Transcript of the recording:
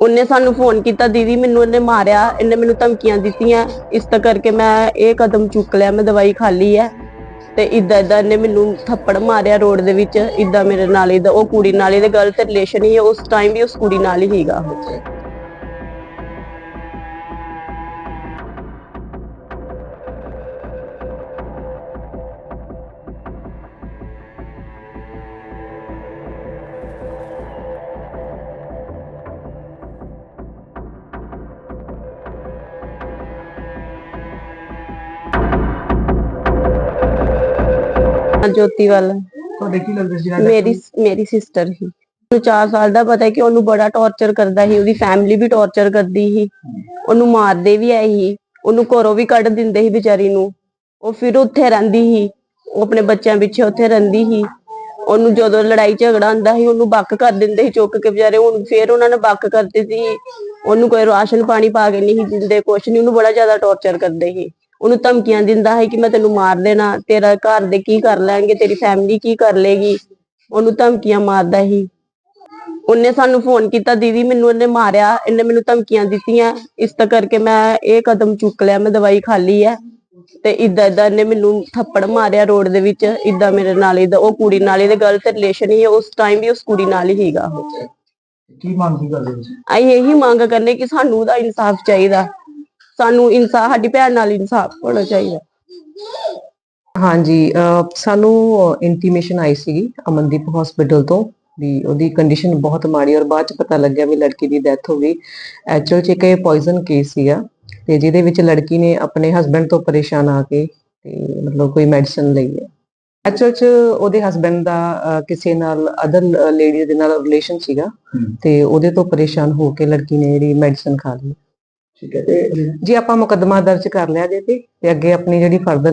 ਉਹਨੇ ਸਾਨੂੰ ਫੋਨ ਕੀਤਾ, ਦੀਦੀ ਮੈਨੂੰ ਇਹਨੇ ਮਾਰਿਆ, ਇਹਨੇ ਮੈਨੂੰ ਧਮਕੀਆਂ ਦਿੱਤੀਆਂ। ਇਸ ਤਾਂ ਕਰਕੇ ਮੈਂ ਇਹ ਕਦਮ ਚੁੱਕ ਲਿਆ, ਮੈਂ ਦਵਾਈ ਖਾ ਲਈ ਹੈ। ਤੇ ਇਦਾਂ ਇਦਾਂ ਇਹਨੇ ਮੈਨੂੰ ਥੱਪੜ ਮਾਰਿਆ ਰੋਡ ਦੇ ਵਿੱਚ ਇਦਾਂ ਮੇਰੇ ਨਾਲ ਇਦਾਂ ਉਹ ਕੁੜੀ ਨਾਲ, ਇਹਦੇ ਗਲਤ ਰਿਲੇਸ਼ਨ ਹੀ ਉਸ ਟਾਈਮ ਵੀ ਉਸ ਕੁੜੀ ਨਾਲ ਹੀ ਹੀਗਾ ਜੋਤੀ ਵੱਲ। ਤੁਹਾਡੇ ਕੀ ਲੱਗਦਾ ਸੀ ਮੇਰੀ ਮੇਰੀ ਸਿਸਟਰ ਸੀ। ਉਹਨੂੰ 4 ਸਾਲ ਦਾ ਪਤਾ ਹੈ ਕਿ ਉਹਨੂੰ ਬੜਾ ਟੌਰਚਰ ਕਰਦਾ ਸੀ ਉਹਦੀ ਫੈਮਿਲੀ ਵੀ ਟੌਰਚਰ ਕਰਦੀ ਸੀ। ਉਹਨੂੰ ਮਾਰਦੇ ਵੀ ਆਏ ਸੀ। ਉਹਨੂੰ ਘਰੋਂ ਵੀ ਕੱਢ ਦਿੰਦੇ ਸੀ ਵਿਚਾਰੀ ਨੂੰ। ਉਹ ਫਿਰ ਉੱਥੇ ਰਹਿੰਦੀ ਸੀ। ਉਹ ਆਪਣੇ ਬੱਚਿਆਂ ਪਿੱਛੇ ਉੱਥੇ ਰਹਿੰਦੀ ਸੀ। ਉਹਨੂੰ ਜਦੋਂ ਲੜਾਈ ਝਗੜਾ ਹੁੰਦਾ ਸੀ ਉਹਨੂੰ ਬੱਕ ਕਰ ਦਿੰਦੇ ਸੀ ਚੁੱਕ ਕੇ ਵਿਚਾਰੇ। ਹੁਣ ਫਿਰ ਉਹਨਾਂ ਨੇ ਬੱਕ ਕਰਤੇ ਸੀ। ਉਹਨੂੰ ਕੋਈ ਰਾਸ਼ਨ ਪਾਣੀ ਪਾ ਕੇ ਨਹੀਂ ਦਿੰਦੇ ਕੁਛ ਨਹੀਂ। ਉਹਨੂੰ ਬੜਾ ਜ਼ਿਆਦਾ ਟੌਰਚਰ ਕਰਦੇ ਸੀ। ਉਹਨੂੰ ਧਮਕੀਆਂ ਦਿੰਦਾ ਹੈ ਕਿ ਮੈਂ ਤੈਨੂੰ ਮਾਰ ਦੇਣਾ ਤੇਰਾ ਘਰ ਦੇ ਕੀ ਕਰ ਲੈਣਗੇ ਤੇਰੀ ਫੈਮਿਲੀ ਕੀ ਕਰ ਲੇਗੀ। ਉਹਨੂੰ ਧਮਕੀਆਂ ਮਾਰਦਾ ਸੀ। ਉਹਨੇ ਸਾਨੂੰ ਫੋਨ ਕੀਤਾ ਦੀਦੀ ਮੈਨੂੰ ਇਹਨੇ ਮਾਰਿਆ ਇਹਨੇ ਮੈਨੂੰ ਧਮਕੀਆਂ ਦਿੱਤੀਆਂ। ਇਸ ਤਾਂ ਕਰਕੇ ਮੈਂ ਇਹ ਕਦਮ ਚੁੱਕ ਲਿਆ ਮੈਂ ਦਵਾਈ ਖਾ ਲਈ ਹੈ ਤੇ ਇਦਾਂ ਇਦਾਂ ਇਹਨੇ ਮੈਨੂੰ ਥੱਪੜ ਮਾਰਿਆ ਰੋਡ ਦੇ ਵਿੱਚ ਇਦਾਂ ਮੇਰੇ ਨਾਲ ਇਦਾਂ ਉਹ ਕੁੜੀ ਨਾਲ ਇਹਦੇ ਗਲਤ ਰਿਲੇਸ਼ਨ ਹੀ ਹੈ ਉਸ ਟਾਈਮ ਵੀ ਉਸ ਕੁੜੀ ਨਾਲ ਹੀ ਹੀਗਾ ਉਹ। ਕੀ ਮੰਗ ਕਰਦੇ ਤੁਸੀਂ ਅਸੀਂ ਇਹੀ ਮੰਗ ਕਰਨੇ ਕਿ ਸਾਨੂੰ ਉਹਦਾ ਇਨਸਾਫ ਚਾਹੀਦਾ। ਸਾਨੂੰ ਇਨਸਾਫ ਸਾਡੀ ਭੈਣ ਨਾਲ ਇਨਸਾਫ ਹੋਣਾ ਚਾਹੀਦਾ। ਹਾਂਜੀ ਸਾਨੂੰ ਇੰਟੀਮੇਸ਼ਨ ਆਈ ਸੀਗੀ ਅਮਨਦੀਪ ਹਸਪੀਟਲ ਤੋਂ ਵੀ ਉਹਦੀ ਕੰਡੀਸ਼ਨ ਬਹੁਤ ਮਾੜੀ ਔਰ ਬਾਅਦ ਚ ਪਤਾ ਲੱਗਿਆ ਵੀ ਲੜਕੀ ਦੀ ਡੈਥ ਹੋ ਗਈ। ਐਕਚੁਅਲ ਚ ਇੱਕ ਇਹ ਪੋਇਜ਼ਨ ਕੇਸ ਸੀਗਾ ਤੇ ਜਿਹਦੇ ਵਿੱਚ ਲੜਕੀ ਨੇ ਆਪਣੇ ਹਸਬੰਡ ਤੋਂ ਪਰੇਸ਼ਾਨ ਆ ਕੇ ਤੇ ਮਤਲਬ ਕੋਈ ਮੈਡੀਸਨ ਲਈ ਹੈ। ਐਕਚੁਅਲ ਚ ਉਹਦੇ ਹਸਬੰਡ ਦਾ ਕਿਸੇ ਨਾਲ ਅਦਰ ਲੇਡੀ ਦੇ ਨਾਲ ਰਿਲੇਸ਼ਨ ਸੀਗਾ ਤੇ ਉਹਦੇ ਤੋਂ ਪਰੇਸ਼ਾਨ ਹੋ ਕੇ ਲੜਕੀ ਨੇ ਜਿਹੜੀ ਮੈਡੀਸਨ ਖਾ ਲਈ। ਠੀਕ ਹੈ, ਤੇ ਜੀ ਆਪਾਂ ਮੁਕੱਦਮਾ ਦਰਜ ਕਰ ਲਿਆ ਜੇ ਤੇ ਤੇ ਅੱਗੇ ਆਪਣੀ ਜਿਹੜੀ ਫਰਦਰ